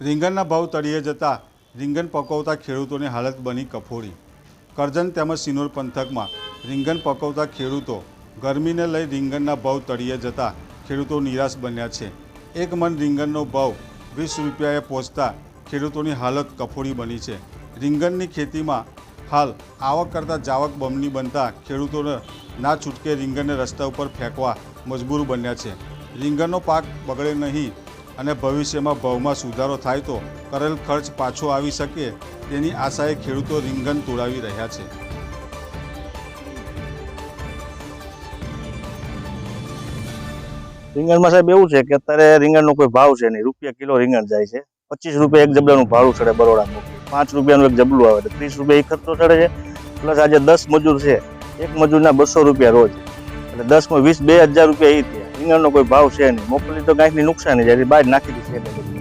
રીંગણના ભાવ તળિયે જતાં રીંગણ પકવતા ખેડૂતોની હાલત બની કફોડી. કરજણ તેમજ સિનોર પંથકમાં રીંગણ પકવતા ખેડૂતો ગરમીને લઈ રીંગણના ભાવ તળિયે જતાં ખેડૂતો નિરાશ બન્યા છે. એક મન રીંગણનો ભાવ વીસ રૂપિયાએ પહોંચતા ખેડૂતોની હાલત કફોડી બની છે. રીંગણની ખેતીમાં હાલ આવક કરતાં જાવક બમણી બનતા ખેડૂતોને ના છૂટકે રીંગણને રસ્તા ઉપર ફેંકવા મજબૂર બન્યા છે. રીંગણનો પાક બગડે નહીં અને ભવિષ્યમાં ભાવમાં સુધારો થાય તો કરેલ ખર્ચ પાછો આવી શકે તેની આશાએ ખેડૂતો રીંગણ તોડાવી રહ્યા છે. રીંગણમાં સાહેબ એવું છે કે અત્યારે રીંગણનો કોઈ ભાવ છે નહીં. રૂપિયા કિલો રીંગણ જાય છે. પચીસ રૂપિયા એક જબલાનું ભાડું ચડે બરોડા પાંચ રૂપિયાનું એક જબલું આવે છે. ત્રીસ રૂપિયા એ ખર્ચો ચડે છે. પ્લસ આજે દસ મજૂર છે. એક મજૂરના બસો રૂપિયા રોજ. એટલે દસમાં વીસ બે હજાર રૂપિયા એ થયા કોઈ ભાવ છે નહીં. મોકલી તો કાંઈકની નુકસાની જાય બહાર નાખી દીધી છે